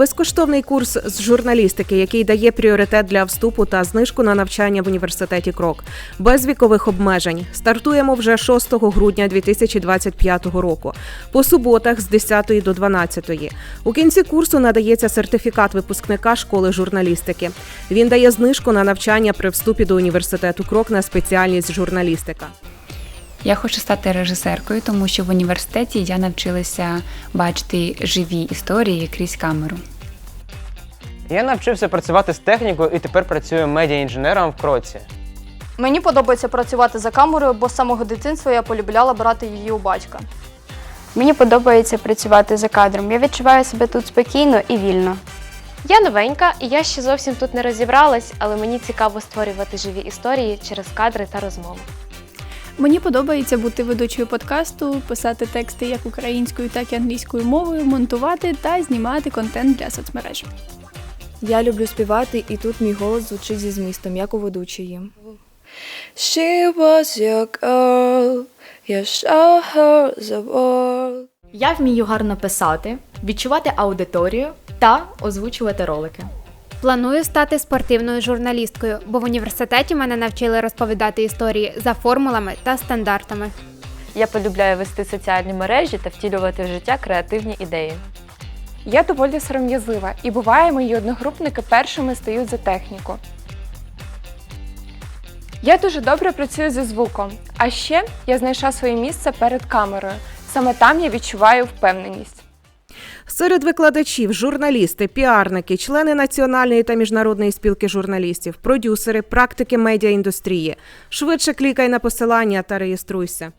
Безкоштовний курс з журналістики, який дає пріоритет для вступу та знижку на навчання в університеті Крок, без вікових обмежень. Стартуємо вже 6 грудня 2025 року. По суботах з 10 до 12. У кінці курсу надається сертифікат випускника школи журналістики. Він дає знижку на навчання при вступі до університету Крок на спеціальність журналістика. Я хочу стати режисеркою, тому що в університеті я навчилася бачити живі історії крізь камеру. Я навчився працювати з технікою і тепер працюю медіаінженером в кроці. Мені подобається працювати за камерою, бо з самого дитинства я полюбляла брати її у батька. Мені подобається працювати за кадром. Я відчуваю себе тут спокійно і вільно. Я новенька, і я ще зовсім тут не розібралась, але мені цікаво створювати живі історії через кадри та розмови. Мені подобається бути ведучою подкасту, писати тексти як українською, так і англійською мовою, монтувати та знімати контент для соцмереж. Я люблю співати, і тут мій голос звучить зі змістом, як у ведучої. She was your girl, you show her the world. Я вмію гарно писати, відчувати аудиторію та озвучувати ролики. Планую стати спортивною журналісткою, бо в університеті мене навчили розповідати історії за формулами та стандартами. Я полюбляю вести соціальні мережі та втілювати в життя креативні ідеї. Я доволі сором'язлива, і буває, мої одногрупники першими стають за техніку. Я дуже добре працюю зі звуком, а ще я знайшла своє місце перед камерою. Саме там я відчуваю впевненість. Серед викладачів журналісти, піарники, члени національної та міжнародної спілки журналістів, продюсери, практики медіаіндустрії. Швидше клікай на посилання та реєструйся.